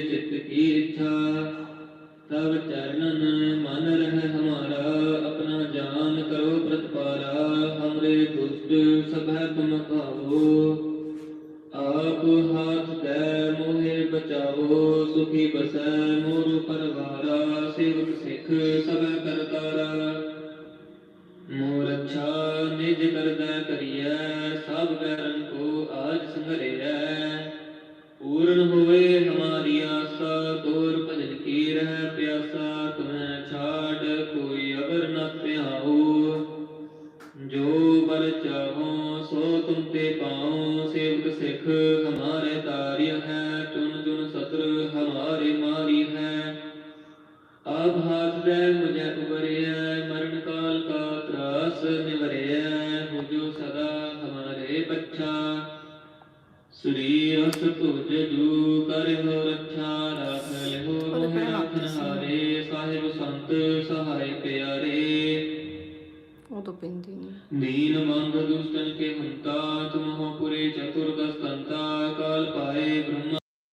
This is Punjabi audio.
चित की इच्छा तब चरणन मन रह हमारा अपना जान करो प्रतपारा हमरे दुष्ट सभ तुम खाओ आप हाथ कै मोहे बचाओ सुखी बस मोर परवारा सेवक सिख सब करतारा मोर अच्छा निज करदा करिए सब बैरन को आज संगरे पूर्ण होए ਭਜਨ ਪਿਆਸਾ ਤੁਮੈ ਛਾੜ, ਕੋਈ ਅਵਰ ਨ ਧਿਆਓ ਜੋ ਬਲ ਚਾਹੋ, ਸੋ ਤੁਮ ਤੇ ਪਾਉ। ਸੇਵਕ ਸਿੱਖ, ਹਮਾਰੇ ਤਾਰਿਯ ਹੈ ਚੁਨ ਚੁਨ ਸਤਰ ਹਮਾਰੇ ਮਾਰੀ ਹੈ। ਆਪ ਹਾਥ ਦੇ ਮੁਝੇ ਉਬਰਿਐ, ਮਰਨ ਕਾਲ ਕਾ ਤਰਾਸ ਨਿਵਰਿਐ। ਹੋ ਸਦਾ ਹਮਾਰੇ ਬੱਚਾ ਸ੍ਰੀ ਅਸ ਤੁਜ ਜੂ, ਕਰਿ ਹੋ ਰੱਛਾ ਸਾਹਿਬ ਸੰਤ ਸਹਾਇ ਪਿਆਰੇ। ਉਹ ਤਾਂ ਪਿੰਦੀ ਨਹੀਂ ਦੀਨ ਮੰਗ ਦੁਸ਼ਟਨ ਕੇ ਹੰਤਾ ਤੁਮ ਹੋ ਪੁਰੇ ਚਤੁਰ ਦਸਤੰਤਾ ਕਾਲ ਪਾਏ ਬ੍ਰਹਮ